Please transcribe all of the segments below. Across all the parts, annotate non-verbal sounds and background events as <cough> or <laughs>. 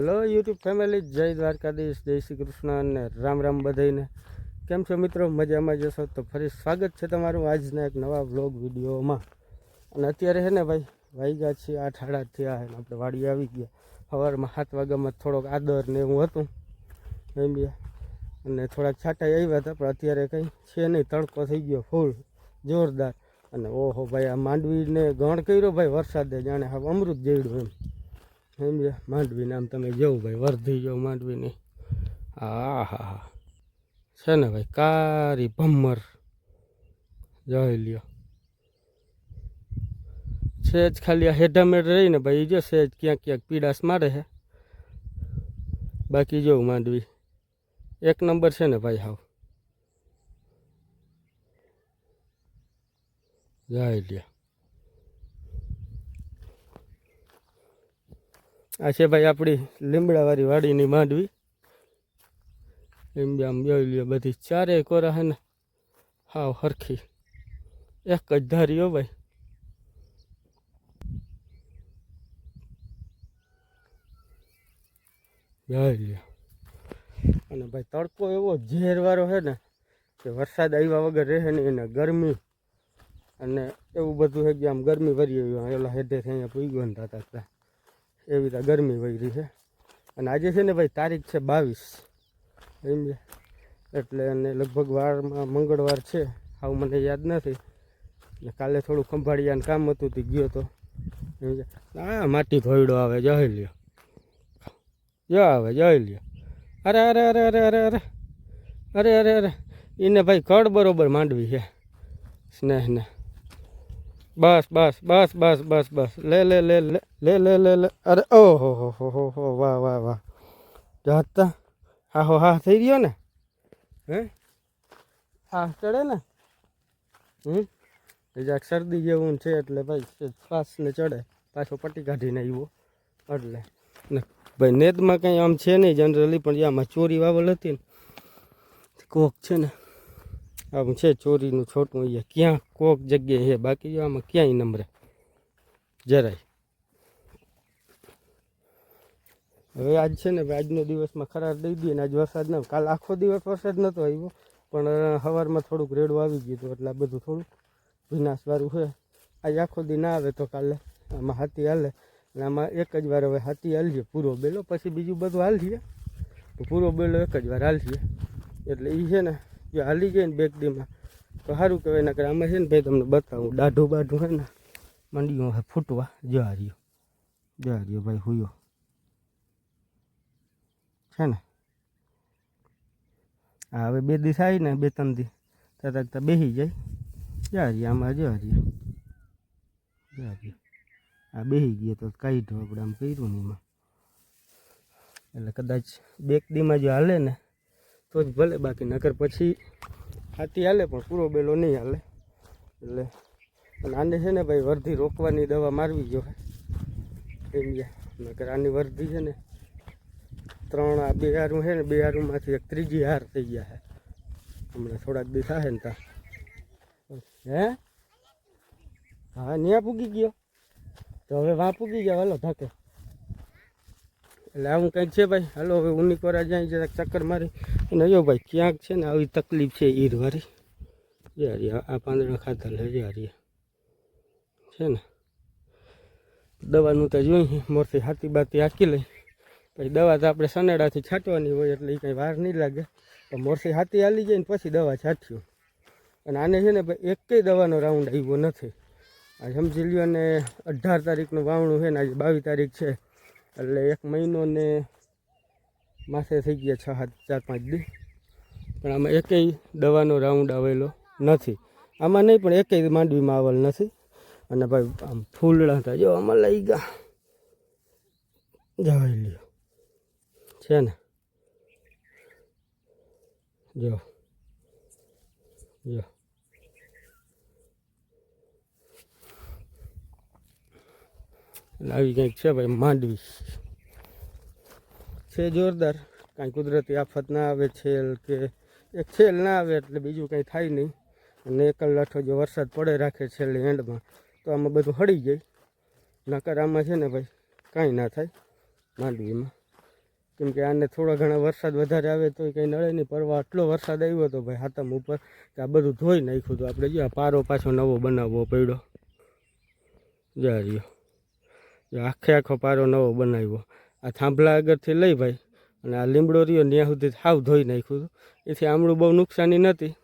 Hello YouTube family, જય દ્વારકાધીશ, જય શ્રી કૃષ્ણ અને રામ રામ બધાઈને કેમ છો મિત્રો? મજામાં જશો તો ફરી સ્વાગત છે તમારું આજના એક નવા વ્લોગ વિડીયોમાં. અને અત્યારે છે ને ભાઈ વાગ્યા છે, આઠ આડા થયા અને આપણે વાડી આવી ગયા. સવારમાં સાત વાગ્યામાં થોડોક આદર ને એવું હતું, એમ અને થોડાક છાંટા આવ્યા હતા, પણ અત્યારે કંઈ છે નહીં, તડકો થઈ ગયો ફૂલ, જોરદાર. અને ઓહો ભાઈ, આ માંડવીને ગણ કર્યો ભાઈ વરસાદે, જાણે હા અમૃત જેવડું એમ. સમજ્યા? માંડવીને આમ તમે જવું ભાઈ, વર્ધી જો માંડવીની. હા હા હા છે ને ભાઈ, કારી ભમ્મર. જોઈ લ્યો. સેજ ખાલી આ હેઠામેઠ રહીને ભાઈ જો સેજ ક્યાંક ક્યાંક પીડાશ મારે છે બાકી જોઉં માંડવી. એક નંબર છે ને ભાઈ હાવ. જાય લ્યો. આ છે ભાઈ આપણી લીમડાવાળી વાડીની માંડવી. આમ જોઈ લ્યો, બધી ચારેય કોરા હે ને, હાવ હરખી. એક જ ધારી હો ભાઈ. જોઈ લ્યો. અને ભાઈ તડકો એવો ઝેરવાળો છે ને, કે વરસાદ આવ્યા વગર રહે નહીં એને ગરમી અને એવું બધું છે કે આમ ગરમી ભરી આવ્યું એલા હેઠે અહીંયા પૂગ્યો ને તા. એવી રીતે ગરમી વહી છે. અને આજે છે ને ભાઈ તારીખ છે બાવીસ. સમજે એટલે અને લગભગ વારમાં મંગળવાર છે. આવું મને યાદ નથી. ને કાલે થોડું ખંભાળિયાનું કામ હતું તે ગયો તો. સમજે આ માટી ભોયડો આવે જહી લ્યો. જો આવે જહી લ્યો. અરે અરે અરે અરે અરે અરે. અરે અરે અરે. એને ભાઈ કડ બરોબર માંડવી છે. સ્નેહને. બસ બસ બસ બસ બસ બસ. લે લે લે લે લે લે લે લે. અરે ઓહો હો હો હો હો વાહ વાહ વાહ. જાતા. હા, હો, હા, થઈ ગયો ને? હે? હા, ચડે ને? હમ? જરાક શરદી જેવું છે એટલે ભાઈ શ્વાસને ચડે. પાછો પટ્ટી કાઢીને આવ્યો એટલે. ને ભાઈ, નેદમાં કંઈ આમ છે નહીં જનરલી પણ આમાં ચોરી વાવલ હતી ને. કોક છે ને આમ છે ચોરીનું છોટું અહીંયા. ક્યાં કોક જગ્યાએ છે બાકી આમાં ક્યાંય નંબરે જરાય. હવે આજ છે ને, આજનો દિવસમાં ખરાર દઈ દઈએ ને, આજ વરસાદ ના કાલ આખો દિવસ વરસાદ નહોતો આવ્યો, પણ સવારમાં થોડુંક રેડું આવી ગયું હતું, એટલે બધું થોડુંક વિનાશવાળું છે. આજ આખો દી ના આવે તો કાલે. આમાં હાથી હાલે. અને આમાં એક જ વાર હવે હાથી હાલશે, પૂરો બેલો, પછી બીજું બધું હાલશે. તો પૂરો બેલો એક જ વાર હાલશે. એટલે એ છે ને જો હાલી જાય ને બેગ દીમાં. તો સારું કહેવાય નકર આમાં છે ને ભાઈ તમને બતાવું. દાઢું બાઢું હોય ને, મંડીઓ હે, ફૂટવા. જવા રહ્યો. જવા રહ્યો ભાઈ, હુયો. છે ને? હા હવે બે દિવસ આવી ને, બે ત્રણ દિવસ. તરત બેસી જાય. જવા રહ્યો, આમાં જવા રહ્યો. જવા રહ્યો. આ બેસી ગયો તો કાઢ્યો આપણે આમ કર્યું ને એમાં. એટલે કદાચ બેક દીમાં જો હાલે ને તો જ ભલે, બાકી નકર પછી હાથી હાલે, પણ પૂરો બેલો નહીં હાલે. એટલે અને આને છે ને ભાઈ વર્ધી રોકવાની દવા મારવી જોઈએ એમ નકર આની વર્ધી છે ને ત્રણ આ બે હારું છે ને, બે હારુંમાંથી એક ત્રીજી હાર થઈ ગયા છે. હમણાં થોડાક દિવસ આવે ને ત્યાં હે? હા, ન્યા પૂગી ગયો? તો હવે વાં પૂગી ગયા, હાલો ધકે એટલે આવું કંઈક છે ભાઈ. હાલો, હવે ઉની કોરા જાય જરાક ચક્કર મારી. અને જો ભાઈ, ક્યાંક છે ને આવી તકલીફ છે ઈરવારી જે હરિયા આ પાંદડા ખાતા લે જે હરિયા છે ને? દવાનું તો જોઈ, મોરથી હાથી બાતી હાકી લઈ પછી દવા તો આપણે સનેડાથી છાંટવાની હોય એટલે એ કંઈ વાર નહીં લાગે. પણ મોરથી હાથી હાલી જાય ને પછી દવા છાંટ્યું. અને આને છે ને ભાઈ, એકેય દવાનો રાઉન્ડ આવ્યો નથી. આ સમજી લ્યો ને અઢાર તારીખનું વાવણું છે ને, આજે બાવીસ તારીખ છે. એટલે એક મહિનો ને માસે થઈ ગયા છ, સાત, ચાર, પાંચ દી પણ આમાં એકેય દવાનો રાઉન્ડ આવેલો નથી. આમાં નહીં, પણ એકેય માંડવીમાં આવેલ નથી. અને ભાઈ, આમ ફૂલડા હતા. જો, આમાં લઈ ગયા. જવાઈ લ્યો. છે ને? જો. જો. આવી કંઈક છે ભાઈ, માંડવી. છે જોરદાર. કાંઈ કુદરતી આફત ના આવે છેલ કે એક છેલ ના આવે એટલે બીજું કંઈ થાય નહીં. અને એક લાઠો જો વરસાદ પડે રાખે છેલ્લે એન્ડમાં, તો આમાં બધું હળી જાય. નકર આમાં છે ને ભાઈ, કાંઈ ના થાય માંડવીમાં. કેમ કે આને થોડા ઘણા વરસાદ વધારે આવે તો કંઈ નડે નહીં. પરવા આટલો વરસાદ આવ્યો હતો ભાઈ હાથમ ઉપર, કે આ બધું ધોઈ નાખ્યું હતું આપણે જો પારો પાછો નવો બનાવવો પડ્યો. જા રહ્યો. આખે આખો પારો નવો બનાવ્યો. આ થાંભલા આગળથી લઈ ભાઈ, અને આ લીમડો રહ્યો ત્યાં સુધી સાવ ધોઈ નાખ્યું હતું. એથી આમળું બહુ નુકસાની નથી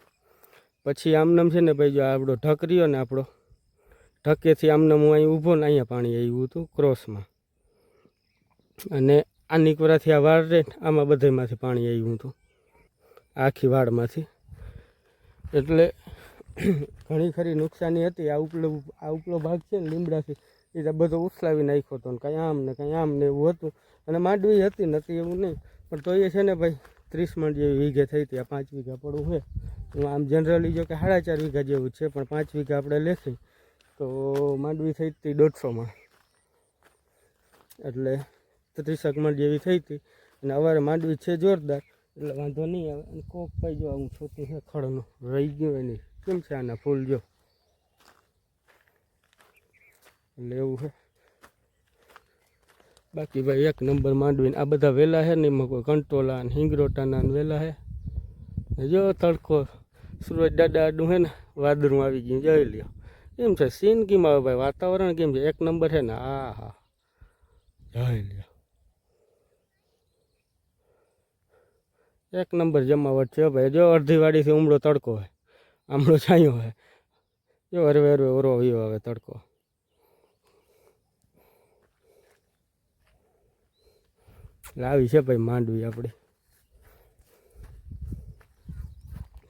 પછી આમનામ છે ને ભાઈ, જો આપણો ઢક રહ્યો ને આપણો, ઢકેથી આમનામ હું અહીં ઊભો ને અહીંયા પાણી આવ્યું હતું ક્રોસમાં. અને આ નીકવરાથી આ વાળ રે આમાં બધેમાંથી પાણી આવ્યું હતું. આખી વાળમાંથી. એટલે ઘણી ખરી નુકસાની હતી. આ ઉપલો આ ઉપલો ભાગ છે ને લીમડાથી એ બધો ઉછલાવી નાખ્યો હતો ને કાંઈ આમ ને કાંઈ આમ ને એવું હતું. અને માંડવી હતી, નથી એવું નહીં. પણ તો એ છે ને ભાઈ, ત્રીસ મણ જેવી વીઘે થઈ હતી. આ પાંચ વીઘા પડવું છે. હું આમ જનરલી જો કે સાડા ચાર વીઘા જેવું છે, પણ પાંચ વીઘા આપણે લેખી. તો માંડવી થઈ હતી દોઢસોમાં. એટલે ત્રીસક મણ જેવી થઈ હતી. અને અવારે માંડવી છે જોરદાર. એટલે વાંધો નહીં આવે. અને કોક ભાઈ જો હું છોટું છે, ખડનું. રહી ગયું એની. કેમ છે આના ફૂલ જો? એટલે એવું છે. બાકી ભાઈ એક નંબર માંડવીને આ બધા વેલા છે ને એમાં કોઈ કંટોલા ને હિંગરોટાના ને વેલા છે. જો તડકો સુરજ દાદા આડું છે ને, વાદળું આવી ગયું, જોઈ લ્યો. કેમ છે? સીન કેમ આવે ભાઈ, વાતાવરણ કેમ છે? એક નંબર છે ને આ હા જોઈ લ્યો. એક નંબર જમાવટ છે ભાઈ. જો અડધી વાડીથી ઉમળો તડકો હોય, આમળો છાંયો હોય, જો હરવે હરવે ઓરો વયો આવે તડકો. આવી છે ભાઈ માંડવી આપણી.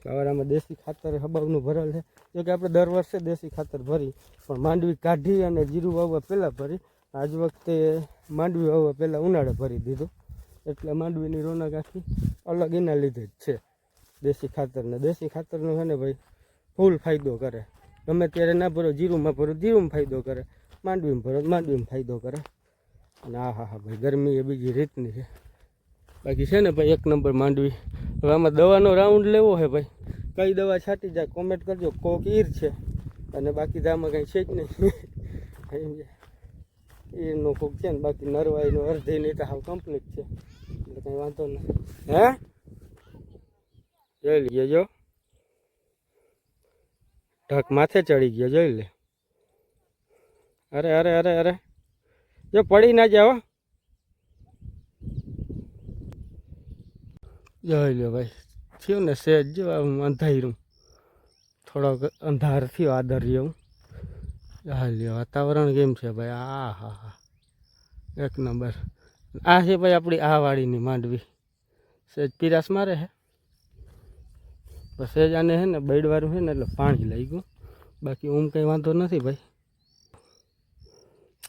સવારામાં દેશી ખાતર હબાવનું ભરેલ છે. જોકે આપણે દર વર્ષે દેશી ખાતર ભરી, પણ માંડવી કાઢી અને જીરું વાવવા પહેલાં ભરી. આજ વખતે માંડવી વાવવા પહેલાં ઉનાળે ભરી દીધું. એટલે માંડવીની રોનક આખી અલગ એના લીધે જ છે. દેશી ખાતરને. દેશી ખાતરનો છે ને ભાઈ, ફૂલ ફાયદો કરે. ગમે ત્યારે ના ભરો, જીરુંમાં ભરો, જીરુંમાં ફાયદો કરે. માંડવીમાં ભરો, માંડવીમાં ફાયદો કરે. અને હા હા, ભાઈ, ગરમી એ બીજી રીતની છે. બાકી છે ને ભાઈ, એક નંબર માંડવી. હવે આમાં દવાનો રાઉન્ડ લેવો છે ભાઈ. કઈ દવા છાંટી જાય કોમેન્ટ કરજો. કોક ઈર છે. અને બાકી તો આમાં કંઈ છે જ નહીં. ઈરનો કોક છે ને, બાકી નરવાઈનો અર્ધી નહીં તો હાવ કમ્પ્લીટ છે. એટલે કંઈ વાંધો નહીં. હે? જોઈ લઈએ જો ઢક માથે ચડી ગયો, જોઈ લે. અરે અરે અરે અરે. જો પડી ના જાવ જોઈ લો ભાઈ, થયું ને સેજ, જો અંધાર્યું થોડોક અંધાર થયો, આદર જેવું હાલ્યો વાતાવરણ કેમ છે ભાઈ? આ હા હા એક નંબર. આ છે ભાઈ આપણી આ વાડીની માંડવી. સેજ પીરાસ મારે બસ સેજ આને છે ને બૈડવાળું છે ને એટલે પાણી લઈ ગયું. બાકી ઊંઘ કંઈ વાંધો નથી ભાઈ.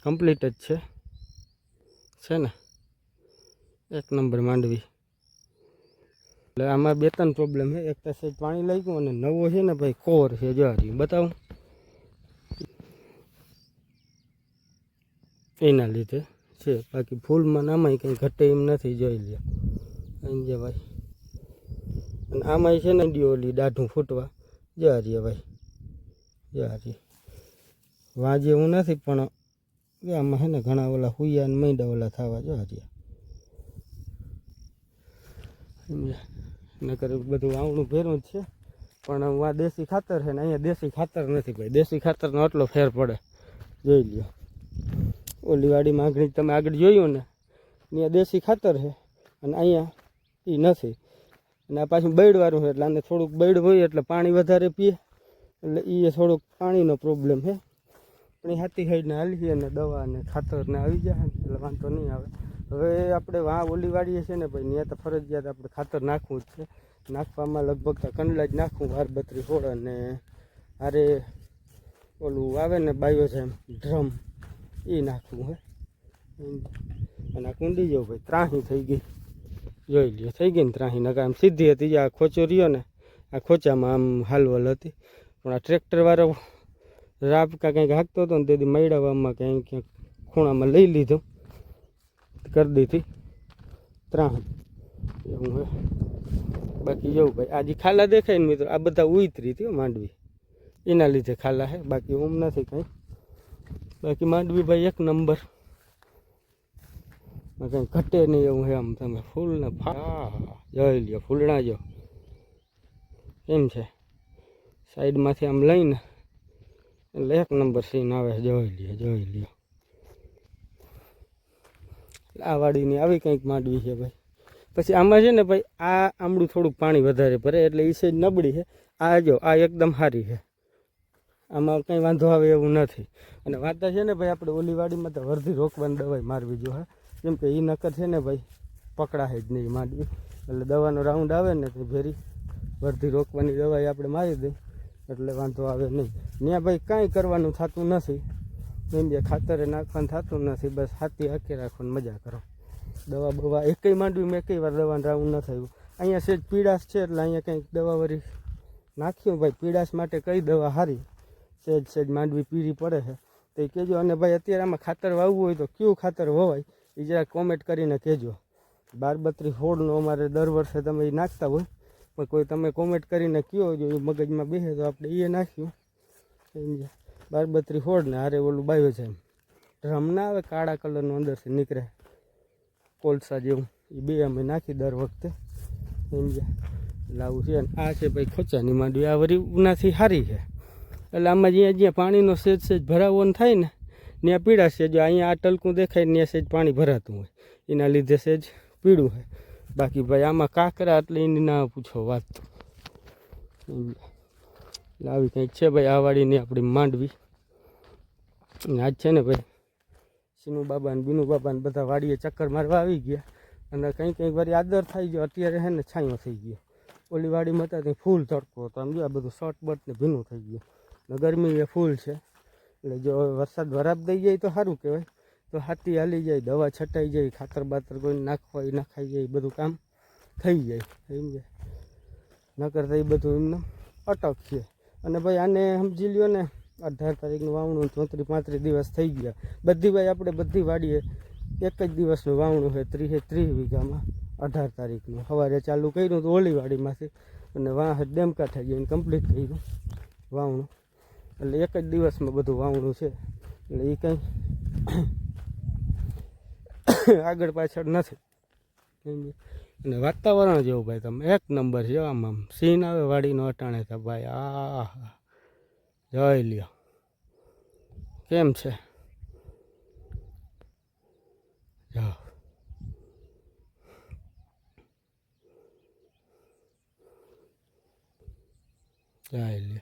કમ્પ્લીટ જ છે. છે ને? એક નંબર માંડવી. એટલે આમાં બે ત્રણ પ્રોબ્લેમ છે. એક તો પાણી લઈ ગયું અને નવો છે ને ભાઈ, કોર છે જો હજી બતાવું. એના લીધે છે. બાકી ફૂલમાં આમાંય કંઈ ઘટે એમ નથી, જોઈ લે સમજે ભાઈ. અને આમાંય છે ને ડીઓ દાઢું ફૂટવા. જો હારીએ ભાઈ. જો હારીએ વાંજે એવું નથી, પણ આમાં છે ને ઘણા ઓલા હુયા ને મૈડા ઓલા થવા જો હારીએ નકર બધું આવણું ભેરું જ છે. પણ આ દેશી ખાતર છે ને અહીંયા દેશી ખાતર નથી ભાઈ. દેશી ખાતરનો આટલો ફેર પડે. જોઈ લ્યો. ઓલી વાડી આગળ તમે આગળ જોયું ને અહીંયા દેશી ખાતર છે અને અહીંયા એ નથી. અને આ પાછું બૈડવાળું છે એટલે આને થોડુંક બૈડ હોય એટલે પાણી વધારે પીએ. એટલે એ થોડુંક પાણીનો પ્રોબ્લેમ છે. પણ એ હાથી ખાઈને હાલીએ અને દવા અને ખાતરને આવી જાય ને, એટલે વાંધો નહીં આવે. હવે આપણે વાં ઓલી વાડીએ છીએ ને ભાઈ ત્યાં તો ફરજિયાત આપણે ખાતર નાખવું જ છે. નાખવામાં લગભગ તો કંડલા જ નાખવું વાર બત્રી હોળ અને હારે ઓલું આવે ને બાયોઝેમ ડ્રમ એ નાખવું હે. અને આ કુંડી જો ભાઈ, ત્રાહી થઈ ગઈ. જોઈ લ્યો, થઈ ગઈ ને ત્રાહી નકા આમ સીધી હતી, આ ખોચો રહ્યો ને, આ ખોચામાં આમ હાલવલ હતી. પણ આ ટ્રેક્ટરવાળો રાપકા કંઈક હાંકતો હતો ને તેથી મૈડાવામાં ક્યાંક ક્યાંક ખૂણામાં લઈ લીધું. કરી દીધી. ત્રાહી એવું હે. બાકી જવું ભાઈ આજે ખાલા દેખાય ને મિત્રો, આ બધા ઉતરી હતી હો માંડવી. એના લીધે ખાલા હે, બાકી ઊમ નથી કંઈ. બાકી માંડવી ભાઈ એક નંબર. કંઈ ઘટે નહીં એવું છે આમ તમે ફૂલ ને ફા જોઈ લ્યો, ફૂલણા જો. કેમ છે. સાઈડમાંથી આમ લઈને એટલે એક નંબર સીન આવે જોઈ લ્યો જોઈ લ્યો. આ વાડીની આવી કંઈક માંડવી છે ભાઈ. પછી આમાં છે ને ભાઈ, આ આમળું થોડુંક પાણી વધારે ભરે એટલે એ સેજ નબળી છે. આ જો, આ એકદમ સારી છે. આમાં કંઈ વાંધો આવે એવું નથી. અને વાંધા છે ને ભાઈ, આપણે ઓલી વાડીમાં તો વર્ધી રોકવાની દવાઈ મારવી જો હે કેમ કે એ નકર છે ને ભાઈ, પકડાય જ નહીં માંડવી. એટલે દવાનો રાઉન્ડ આવે ને તો ભેરી વર્ધી રોકવાની દવાઈ આપણે મારી દઈ એટલે વાંધો આવે નહીં. ત્યાં ભાઈ કાંઈ કરવાનું થતું નથી. જે ખાતરે નાખવાનું થતું નથી. બસ હાથી હાકી રાખવાની, મજા કરો. દવા બવા એકય માંડવી મેં એકય વાર દવાનું રાઉન્ડ ન થયું. અહીંયા સેજ પીડાશ છે, એટલે અહીંયા કંઈક દવા વરી નાખ્યું. ભાઈ પીડાશ માટે કઈ દવા સારી સેજ સેજ માંડવી પીળી પડે છે. તો એ કહેજો, અને ભાઈ અત્યારે આમાં ખાતર વાવવું હોય તો કયું ખાતર વવાય? એ જરા કોમેન્ટ કરીને કહેજો. બાર બત્રી હોળનો અમારે દર વર્ષે તમે નાખતા હોય. પણ કોઈ તમે કોમેન્ટ કરીને કયો જો એ મગજમાં બેસે તો આપણે એ નાખ્યું. સમજ્યા બાર બત્રી હોળ ને હારે ઓલું બાયો છે ડ્રમ ના આવે, કાળા કલરનું અંદરથી નીકળે. કોલસા જેવું. એ બે અમે નાખી દર વખતે. સમજ્યા લાવું છે અને આ છે ભાઈ ખોચાની માંડવી. આ વરી ઉનાથી સારી છે. એટલે આમાં જ્યાં જ્યાં પાણીનો સેજ સેજ ભરાવો થાય ને, ત્યાં પીળાશે જો અહીંયા આ ટલકું દેખાય ત્યાં સેજ પાણી ભરાતું હોય. એના લીધે સેજ પીળું હોય બાકી ભાઈ, આમાં કાંકરા એટલે એની ના પૂછો વાત. લાવી કંઈક છે ભાઈ, આ વાડીની આપણી માંડવી. આજ છે ને ભાઈ, સિનુ બાબા ને બીનુ બાબા બધા વાડીએ ચક્કર મારવા આવી ગયા. અને કંઈ કંઈક વારી આદર થઈ ગયો. અત્યારે હે ને છાંયો થઈ ગયો. ઓલી વાડીમાં હતા ત્યાં ફૂલ તડકો હતો. આમ આ બધું શર્ટ બટ ને ભીનું થઈ ગયું. ને ગરમી એ ફૂલ છે. એટલે જો વરસાદ વરાપ દઈ જાય તો સારું કહેવાય. તો હાથી હાલી જાય, દવા છટાઈ જાય, ખાતર બાતર કોઈ નાખવા એ નાખાઈ જાય, બધું કામ થઈ જાય સમજે નકર તો એ બધું એમને અટકશે અને ભાઈ આને સમજી લ્યો ને, અઢાર તારીખનું વાવણું ચોત્રીસ પાંત્રીસ દિવસ થઈ ગયા. બધી ભાઈ આપણે બધી વાડીએ એક જ દિવસનું વાવણું છે ત્રીસે ત્રીસ વીઘામાં અઢાર તારીખનું. સવારે ચાલુ કર્યું તો ઓલી વાડીમાંથી અને વાહ, ડેમકા થઈ ગયું કમ્પ્લીટ કર્યું વાવણું. એટલે એક જ દિવસમાં બધું વાવણું છે. એટલે એ કંઈ આગળ પાછળ નથી. અને વાતાવરણ જેવું ભાઈ, તમે એક નંબર છે આમ આમ. સીન આવે, વાડીનો અટાણે તો ભાઈ આ જોઈ લ્યો. કેમ છે? જોઈ લ્યો.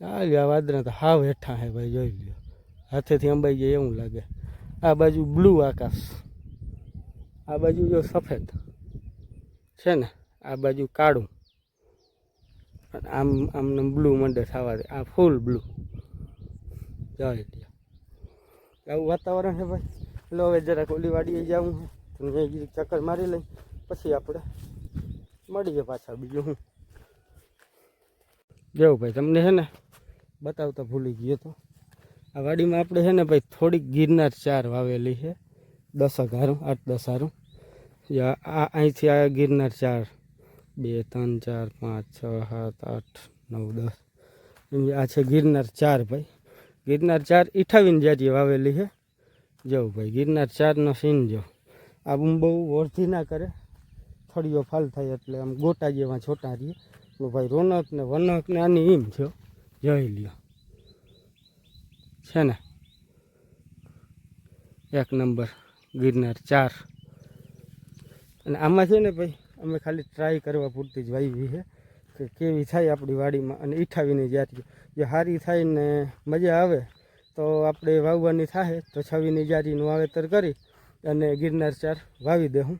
ચાલ્યા લ્યો વાદળા તો હાવ હેઠા હે ભાઈ, જોઈ લ્યો. હાથેથી અંબાઈ જાય એવું લાગે. આ બાજુ બ્લુ આકાશ. આ બાજુ જો સફેદ છે ને, આ બાજુ કાળું. આમ આમને બ્લુ મંડે થવા દે. આ ફૂલ બ્લુ જાય આવું વાતાવરણ છે ભાઈ. એટલે હવે જરાક ઓલી વાડીએ જવું છે તો ત્યાં જરીક ચક્કર મારી લઈ. પછી આપણે મળીએ પાછા બીજું હું. જેવું ભાઈ, તમને છે ને બતાવતા ભૂલી ગયો તો. આ વાડીમાં આપણે છે ને ભાઈ થોડીક ગિરનાર ચાર વાવેલી છે. દસ અગારું આઠ દસ હારું આ અહીંથી આ ગિરનાર ચાર. બે, ત્રણ, ચાર, પાંચ, છ, સાત, આઠ, નવ, દસ. એમ આ છે ગિરનાર ચાર ભાઈ. ગિરનાર ચાર અઠાવીને જારી વાવેલી છે. જવું ભાઈ, ગિરનાર ચારનો સીન જો આ બહુ વર્ધી ના કરે. થળીઓ ફાલ થાય એટલે આમ ગોટા જેવા છોટા રહીએ. ભાઈ રોનક ને વનક ને આની એમ છો જોઈ લ્યો. છે ને? એક નંબર, ગિરનાર ચાર. અને આમાં છે ને ભાઈ, અમે ખાલી ટ્રાય કરવા પૂરતી જ વાવી છે કે કેવી થાય આપણી વાડીમાં અને ઈઠાવીની જારી જો સારી થાય ને મજા આવે, તો આપણે વાવવાની થાય તો છવીની જારીનું વાવેતર કરી અને ગિરનાર ચાર વાવી દેવું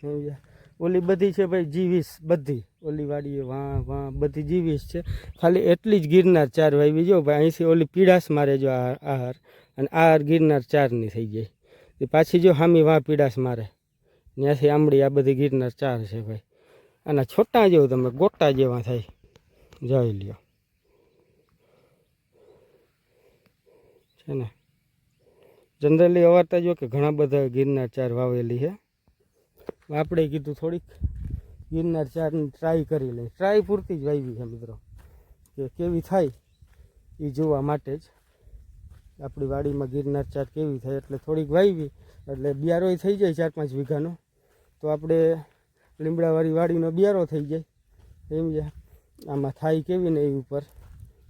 સમજ્યા ઓલી બધી છે ભાઈ જીવીસ, બધી. ઓલી વાડીએ વાં વાં, બધી જીવીસ છે. ખાલી એટલી જ ગિરનાર ચાર વાવી જો ભાઈ. અહીંથી ઓલી પીડાસ મારે જો આ આહાર અને આહાર ગિરનાર ચારની થઈ જાય એ પાછી જો હામી વાં પીડાસ મારે. ત્યાંથી આંબળી આ બધી ગિરનાર ચાર છે ભાઈ. અને છોટા જેવું તમે, ગોટા જેવા થાય. જોઈ લ્યો. છે ને? જનરલી અવારતા જો કે ઘણા બધા ગિરનાર ચાર વાવેલી છે. આપણે કીધું થોડીક ગિરનાર ચારની ટ્રાય કરી લઈ ટ્રાય પૂરતી જ વાવી છે મિત્રો. કે કેવી થાય એ જોવા માટે જ આપણી વાડીમાં ગિરનાર ચાર કેવી થાય એટલે થોડીક વાવી એટલે બિયારોય થઈ જાય ચાર પાંચ વીઘાનો. તો આપણે લીમડાવાળી વાડીનો બિયારો થઈ જાય. સમજ્યા આમાં થાય કેવી ને એ ઉપર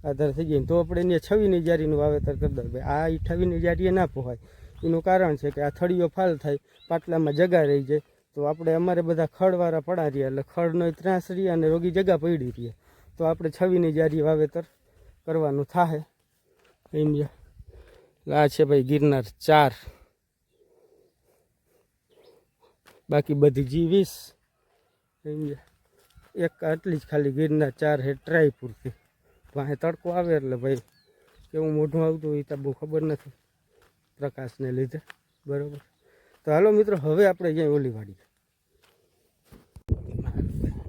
આધાર થઈ જાય. તો આપણે એને છવીની જારીનું વાવેતર કરી દઉં ભાઈ, આ અઠાવીની જારીએ ના પોહાય. એનું કારણ છે કે આ થળીઓ ફાલ થાય, પાટલામાં જગા રહી જાય. તો આપણે અમારે બધા ખડવાળા પડા રહ્યા, એટલે ખડનો ત્રાસ રહ્યા અને રોગી જગા પડી રહે તો આપણે છવીની જારી વાવેતર કરવાનું થાય એમ જ આ છે ભાઈ ગિરનાર ચાર. બાકી બધી જી વીસ જ એક આટલી જ ખાલી ગિરનાર ચાર હે ટ્રાય પૂરતી વાંહે તડકો આવે એટલે ભાઈ કેવું મોઢું આવતું હોય તો બહુ ખબર નથી. પ્રકાશને લીધે. બરાબર. તો હાલો મિત્રો, હવે આપણે જઈએ ઓલી વાડી.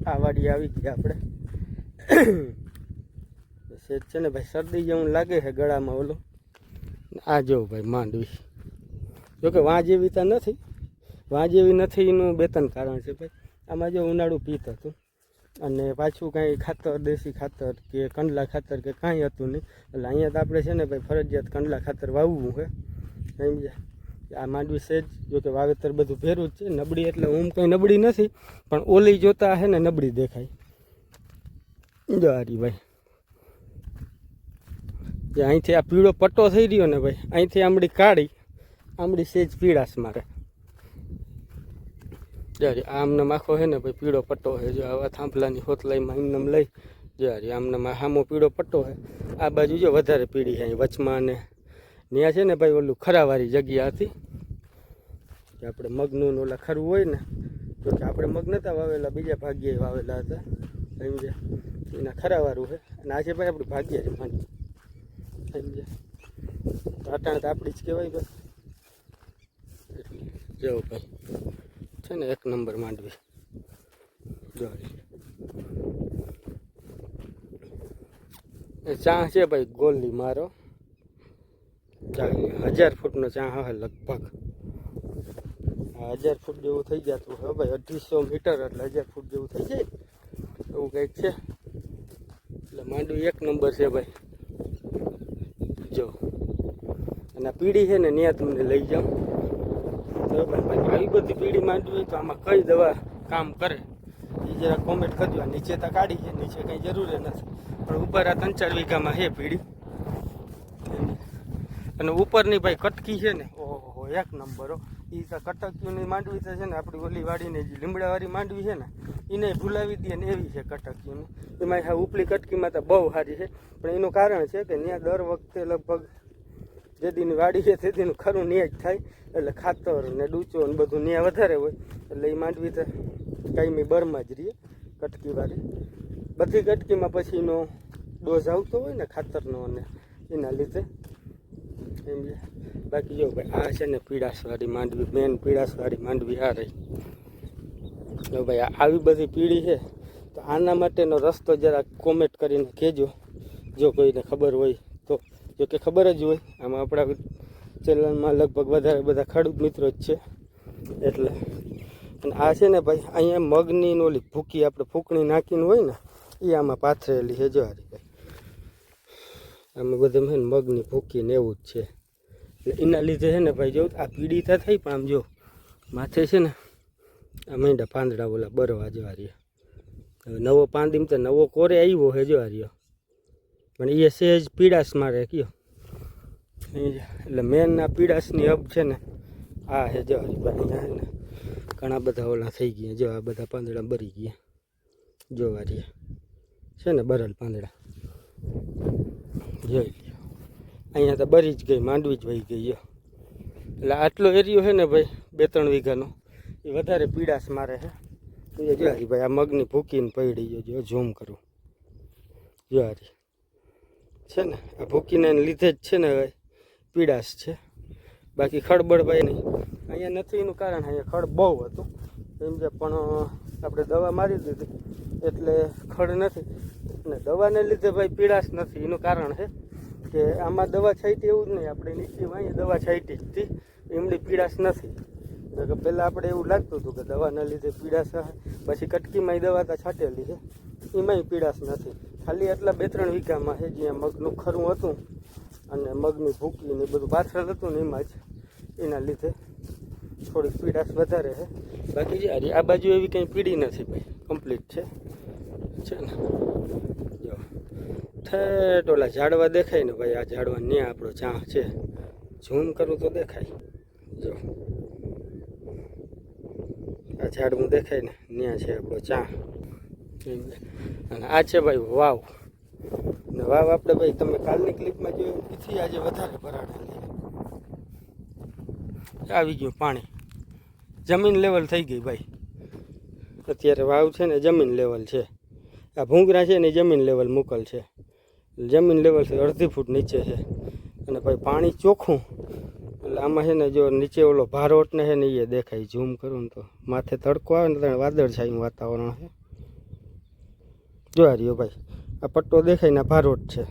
આ વાડી આવી ગઈ આપણે. સેજ છે ને ભાઈ, શરદી જેવું લાગે છે ગળામાં ઓલો. આ જો ભાઈ, માંડવી. જોકે વાં જેવી તો નથી. વાં જેવી નથી એનું બે ત્રણ કારણ છે ભાઈ. આમાં જો ઉનાળું પીત હતું. અને પાછું કાંઈ ખાતર, દેશી ખાતર કે કંડલા ખાતર કે કાંઈ હતું નહીં. એટલે અહીંયા તો આપણે છે ને ભાઈ, ફરજિયાત કંડલા ખાતર વાવવું છે. સમજ્યા? આ માંડવી સેજ જો કે વાવેતર બધું ભેરું જ છે, નબળી એટલે હું કંઈ નબળી નથી, પણ ઓલી જોતા હે ને નબળી દેખાય. જો હારી ભાઈ. જે અહીંથી આ પીળો પટ્ટો થઈ રહ્યો ને ભાઈ, અહીંથી આમડી કાઢી આમડી સેજ પીળાશ મારે. જ્યારે આમને આખો છે ને ભાઈ, પીળો પટ્ટો છે જો આવા થાંભલાની હોતલાઈમાં એમનેમ લઈ જ્યારે આમને હામો પીળો પટ્ટો છે આ બાજુ જો વધારે પીળી છે અહીં વચમાં ને ત્યાં છે ને ભાઈ ઓલું ખરાવાળી જગ્યા હતી આપણે મગનું ઓલા ખરું હોય ને તો આપણે મગ નહોતા વાવેલા, બીજા ભાગ્યે વાવેલા હતા, સમજ્યા? એના ખરાવાળું છે. અને આ છે ભાઈ આપણે ભાગ્ય છે, માની. સમજ્યા? તો અટાણે તો આપણી જ કહેવાય ભાઈ એટલે જવું ભાઈ, છે ને એક નંબર માંડવી. જો ચા છે ભાઈ ગોલી મારો. હજાર ફૂટનો ચા હવે લગભગ. હજાર ફૂટ જેવું થઈ જતું હવે ભાઈ, અઢીસો મીટર એટલે હજાર ફૂટ જેવું થઈ જાય. એવું કંઈક છે? એટલે માંડવી એક નંબર છે ભાઈ. જો. અને પીડી છે ને ત્યાં તમને લઈ જાઉં. તો ભાઈ આવી બધી પીડી માંડવી તો આમાં કઈ દવા કામ કરે? એ જરા કોમેન્ટ કરજો. નીચે તો કાઢી છે, નીચે કંઈ જરૂર નથી. પણ ઉપર આ ત્રણ ચાર વીઘામાં છે પીડી અને ઉપરની ભાઈ કટકી છે ને. ઓહો, એક નંબર એ તો કટકીઓની માંડવી તો છે ને, આપણી ઓલી વાડીને જે લીમડાવાળી માંડવી છે ને એને ભૂલાવી દે ને એવી છે કટકીઓની. એમાં હા, ઉપલી કટકીમાં તો બહુ સારી છે. પણ એનું કારણ છે કે ત્યાં દર વખતે લગભગ જે દિન વાડી છે તે દિન ખરું ન્યા જ થાય. એટલે ખાતર ને ડૂચો ને બધું ન્યા વધારે હોય. એટલે એ માંડવી તો કાયમી બરમાં જ રહીએ કટકીવાળી બધી કટકીમાં પછી એનો ડોઝ આવતો હોય ને ખાતરનો અને એના લીધે. બાકી જો ભાઈ, આ છે ને પીડાસવાળી માંડવી મેન પીડાસવાળી માંડવી આ રહી. જો ભાઈ, આ આવી બધી પીળી છે, તો આના માટેનો રસ્તો જરા કોમેન્ટ કરીને કહેજો. જો કોઈને ખબર હોય તો. જો કે ખબર જ હોય, આમાં આપણા ચેનલમાં લગભગ વધારે બધા ખેડૂત મિત્રો જ છે. એટલે, અને આ છે ને ભાઈ, અહીંયા મગની ઓલી ભૂકી આપણે ફૂકણી નાખીને હોય ને એ આમાં પાથરેલી છે જો હારી ભાઈ આમાં બધું છે ને મગની ભૂકી ને એવું જ છે. એટલે એના લીધે છે ને ભાઈ જો, આ પીડી તો થઈ પણ આમ જો માથે છે ને આ મીંડા પાંદડા ઓલા બરવા જેવા રહ્યા. હવે નવો પાંદીમ તો નવો કોરે આવ્યો હે જો આ રહ્યો. પણ એ સહેજ પીડાશ મારે કયો. એટલે મેન આ પીડાશની હબ છે ને આ હે જો હરીભાઈ અહીંયા ને ઘણા બધા ઓલા થઈ ગયા. જો આ બધા પાંદડા બરી ગયા. જો આ રહ્યા. છે ને બરલ પાંદડા. અહીંયા તો બરી જ ગઈ, માંડવી જ વહી ગઈ એટલે આટલો એરિયો છે ને ભાઈ બે ત્રણ વીઘાનો, એ વધારે પીડાશ મારે છે એ ભાઈ, આ મગની ભૂકીને પડી જો ઝૂમ કરું. જોહારી છે ને, આ ભૂકીને લીધે જ છે ને ભાઈ પીડાશ છે. બાકી ખડબડ ભાઈ નહીં. અહીંયા નથી એનું કારણ, અહીંયા ખડ બહુ હતું. એમ કે પણ આપણે દવા મારી દીધી. એટલે ખડ નથી. ને દવાને લીધે ભાઈ પીડાશ નથી. એનું કારણ છે કે આમાં દવા છાંટી એવું જ નહીં. આપણે નીચે વાંઈ દવા છાંટી હતી એમની પીડાશ નથી. કે પહેલાં આપણે એવું લાગતું હતું કે દવાના લીધે હશે. પછી કટકીમાંય દવા તો છાંટેલી છે. એમાંય પીડાશ નથી. ખાલી એટલા બે ત્રણ વીઘામાં છે જ્યાં મગનું ખરું હતું અને મગની ભૂકી ને બધું પાછળ હતું ને એમાં જ એના લીધે થોડીક પીડાશ વધારે છે. બાકી જે આ બાજુ એવી કંઈ પીડી નથી ભાઈ. કમ્પ્લીટ છે. છે ને? જો. ઠેઠ ઓલા ઝાડવા દેખાય ને ભાઈ, આ ઝાડવા ન્યા આપણો ચા છે. ઝૂમ કરું તો દેખાય. જો. આ ઝાડવું દેખાય ને ત્યાં છે આપણો ચા અને આ છે ભાઈ વાવ. ને વાવ આપણે ભાઈ તમે કાલની ક્લિપમાં જોયું એથી આજે વધારે ભરાડેલી આવી ગયું પાણી. જમીન લેવલ થઈ ગઈ ભાઈ. અત્યારે વાવ છે ને જમીન લેવલ છે. આ ભૂંગરા છે ને જમીન લેવલ મોકલ છે. જમીન લેવલથી અડધી ફૂટ નીચે છે. અને ભાઈ પાણી ચોખ્ખું. એટલે આમાં છે ને જો નીચે ઓલો ભારોટ ને છે ને એ દેખાય. ઝૂમ કરું તો. માથે તડકો આવે ને વાદળછાયું વાતાવરણ છે. જોવા રહ્યો ભાઈ. આ પટ્ટો દેખાય ને ભારોટ છે.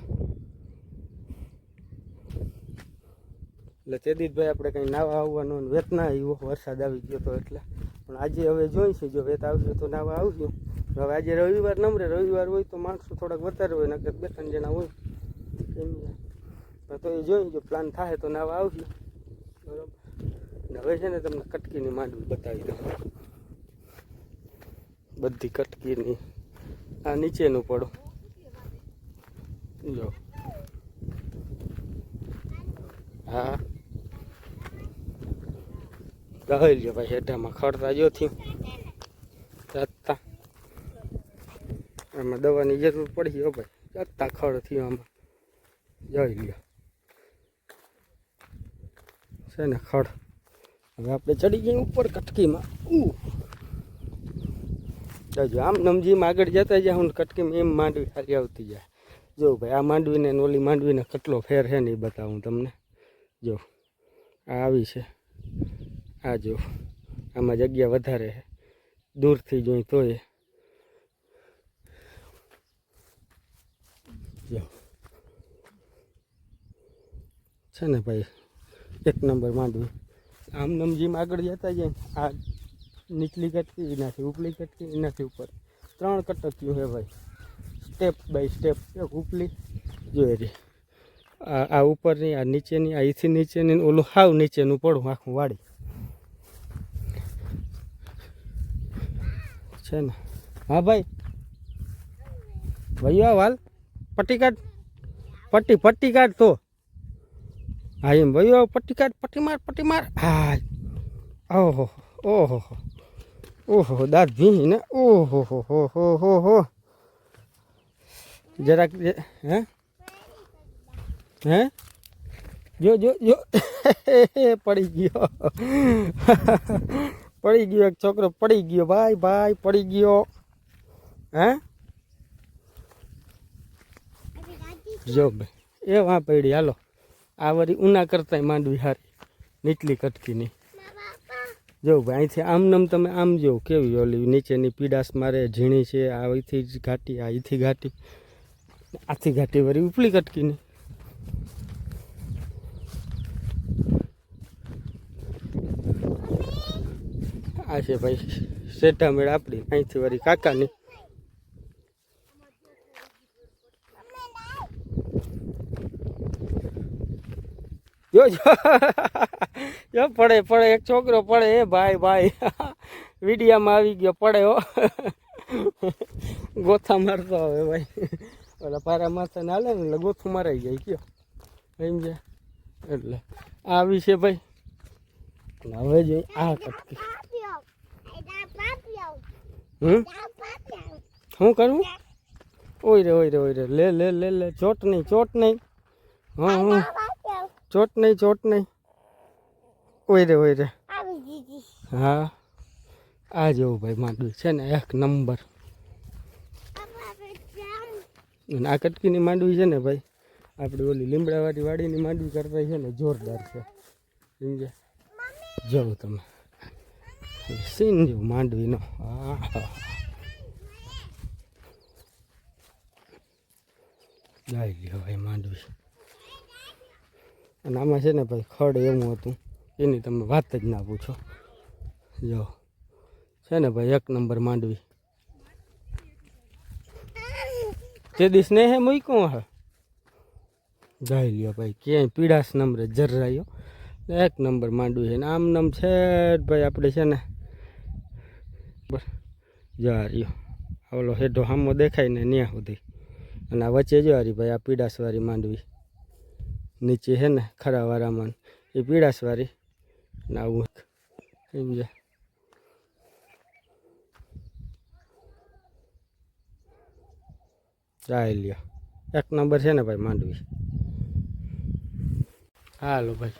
એટલે તે આપણે કંઈ નાવા આવવાનો વેત ના આવ્યો, વરસાદ આવી ગયો તો એટલે. પણ આજે હવે જોઈશું જો વેત આવશે તો નાવા આવશું હવે આજે રવિવાર નમરે, રવિવાર હોય તો માણસો થોડાક વધારે હોય, નકર બે ત્રણ જણા હોય. તો એ જોઈ, જો પ્લાન થાય તો નાવા આવશું બરાબર. હવે છે ને તમને કટકીની માંડવી બતાવી દઉં. બધી કટકીની. આ નીચેનું પડો. જો. હા. ગહી લ્યો ભાઈ હેઠામાં ખડતા જો થયું. જતા. એમાં દવાની જરૂર પડી હો ભાઈ. જતા ખડ થયું આમાં. જોઈ લ્યો. છે ને ખડ. હવે આપણે ચડી ગઈ ઉપર કટકીમાં. ઉ જો આમ નમજીમાં આગળ જતા જાય હું કટકીમાં એમ માંડવી ખાલી આવતી જાય. જો ભાઈ, આ માંડવીને ઓલી માંડવીને કેટલો ફેર છે ને એ બતાવું તમને. જો, આ આવી છે. આ જો, આમાં જગ્યા વધારે દૂરથી જોઈ તોય. છે ને ભાઈ, એક નંબર માંડવી. આમ નમજીમ આગળ જતા જાય આ નીચલી કટકી, એનાથી ઉપલી કટકી, એનાથી ઉપર. ત્રણ કટકીઓ છે ભાઈ. સ્ટેપ બાય સ્ટેપ, એક ઉપલી જોઈ રહી. આ આ ઉપરની, આ નીચેની, આ અહીંથી નીચેની ઓલું હાવ નીચેનું પડું આખું વાળી છે ને. હા ભાઈ. ભાઈ આ વાલ. પટ્ટી કાઢ પટ્ટી પટ્ટી કાઢ તો. હા એમ. ભાઈઓ પટ્ટી કાઢ પટ્ટી માર પટ્ટી માર હા. ઓહો ઓહો ઓહો. દાંત ને. ઓહો, હો હો હો હો હો. જરાક, હે? હે? જો જો જો. <laughs> પડી ગયો. <laughs> પડી ગયો, એક છોકરો પડી ગયો. ભાઈ ભાઈ, પડી ગયો. હે? જો ભાઈ એ વાં પડી, હાલો. આ વળી ઉના કરતાંય માંડવી હારી. નીચલી કટકીની જો ભાઈ, અહીંથી આમ નમ તમે આમ જો કેવી ઓલી નીચેની પીડાસ મારે, ઝીણી છે, આ અહીંથી જ ઘાટી, આ અહીંથી ઘાટી. આથી ઘાટી વળી ઉપલી કટકીની. આ છે ભાઈ શેઠા મેળ આપણી અહીંથી વળી કાકાની. જો જો. જો, પડે પડે. એક છોકરો પડે. એ ભાઈ ભાઈ. વિડીયામાં આવી ગયો, પડે હો. ગોથા મારતો હવે ભાઈ. ઓલા પારા માથા ને હાલે ને એટલે ગોથું મારાઈ જાય. કયો. સમજ્યા એટલે આવી છે ભાઈ. હવે જોઈ આ કટકી. હમ? શું કરવું ઓય રે ઓય રે ઓય રે. લે લે લે લે. ચોટ નહીં ચોટ નહીં. હા હા. ચોટ નહીં ચોટ નહીં. ઓય રે ઓય રે. હા. આ જેવું ભાઈ માંડવી છે ને, એક નંબર. અને આ કટકીની માંડવી છે ને ભાઈ, આપણે ઓલી લીમડાવાળી વાડીની માંડવી કરતા છે ને, જોરદાર છે. સમજ્યા? જાઓ તમે. જેવું માંડવીનો. ગાઈ લ્યો ભાઈ માંડવી. અને આમાં છે ને ભાઈ ખડ એવું હતું. એની તમે વાત જ ના પૂછો. જો. છે ને ભાઈ એક નંબર માંડવી. તે દી હે મૂક્યું હે. ગાઈ લ્યો ભાઈ ક્યાંય પીડાશ નંબરે જર્રાયો એક નંબર માંડવી છે ને આમ નામ છે ભાઈ આપણે છે ને બસ. જા રહ્યો. ઓલો હેઠો હામો દેખાય ને ત્યાં સુધી. અને આ વચ્ચે જો હારી ભાઈ, આ પીડાસવાળી માંડવી. નીચે છે ને ખરાવાળામાં એ પીડાસવારી. ને આવું સમજ્યા ચાલ્યો એક નંબર છે ને ભાઈ માંડવી. હાલો ભાઈ.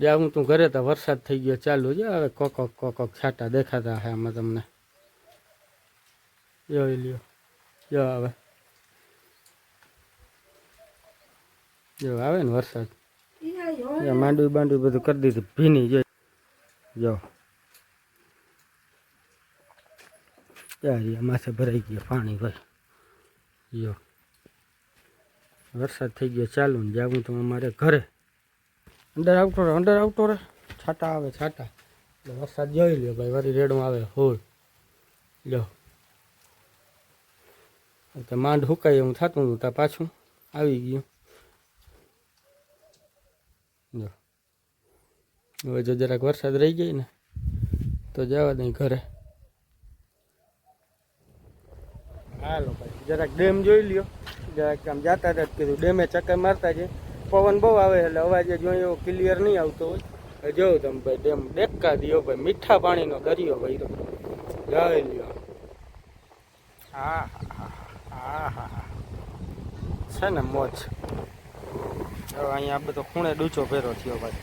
જ્યાં હું તું ઘરે તો વરસાદ થઈ ગયો ચાલુ છે, હવે કોકોક કોકોક છાટા દેખાતા હે આમાં તમને. જોઈ લ્યો જો આવે જો આવે ને વરસાદ. માંડવી બાંડવી બધું કરી દીધું, ભીની જો જો માથે ભરાઈ ગયો પાણી ભાઈ. જો વરસાદ થઈ ગયો ચાલુ ને જાવું તો અમારે ઘરે. અંદર આવતો રહે, અંદર આવતો રહે. છાટા આવે, છાટા. એટલે વરસાદ જોઈ લ્યો ભાઈ, વળી રેડમાં આવે હોળ લ્યો. તો માંડ હુકાય એવું થતું હતું, ત્યાં પાછું આવી ગયું. જો હવે જો જરાક વરસાદ રહી જાય ને, તો જવા દઈ ઘરે. હાલો ભાઈ, જરાક ડેમ જોઈ લ્યો. જરાક આમ જાતા હતા કીધું, ડેમે ચક્કર મારતા છે. પવન બહુ આવે એટલે અવાજ જોઈએ એવો ક્લિયર નહીં આવતો હોય. જોઉં તમે ભાઈ ડેમ ડેક્કા દિયો ભાઈ, મીઠા પાણીનો દરિયો ભાઈ તો જોઈ લ્યો. હા હા હા છે ને મોજ. હવે અહીંયા બધો ખૂણે ડૂચો ભેરો થયો ભાઈ.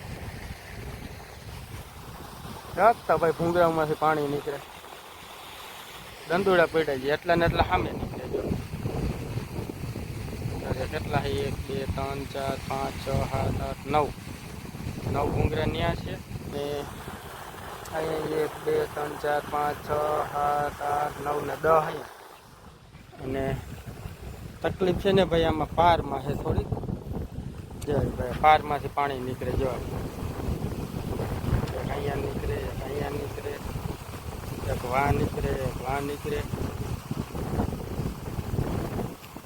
રાખતા ભાઈ ભૂંગરામાંથી પાણી નીકળે. દંદુડા પડ્યા છે એટલા ને એટલા સામે નીકળે જો કેટલા છે એક, બે, ત્રણ, ચાર, પાંચ, છ, સાત, આઠ, નવ. નવ ભૂંગરા ન્યા છે. ને અહીંયા એક, બે, ત્રણ, ચાર, પાંચ, છ, સાત, આઠ, નવ ને દસ અહીંયા અને તકલીફ છે ને ભાઈ, આમાં પારમાં છે થોડીક. ભાઈ, પારમાંથી પાણી નીકળે, જો. અહીંયા નીકળે અહીંયા નીકળે. એક વાહ નીકળે, એક વાહ નીકળે.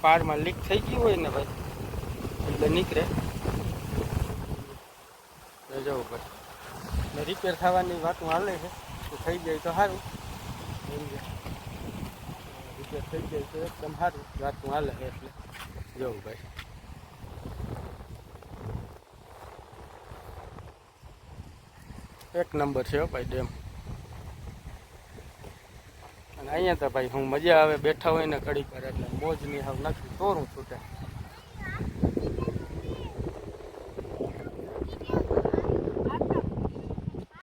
પારમાં લીક થઈ ગયું હોય ને ભાઈ, એટલે નીકળે. જવું ભાઈ ને રિપેર થવાની વાતું હાલે છે, તો થઈ જાય તો સારું. રિપેર થઈ જાય તો એકદમ સારું વાતું હાલે છે એટલે. જવું ભાઈ એક નંબર છે ભાઈ ડેમ અને અહીંયા તો ભાઈ, હું મજા આવે, બેઠા હોય ને કડી પર એટલે મોજની હાવ નથી તોરું છૂટે.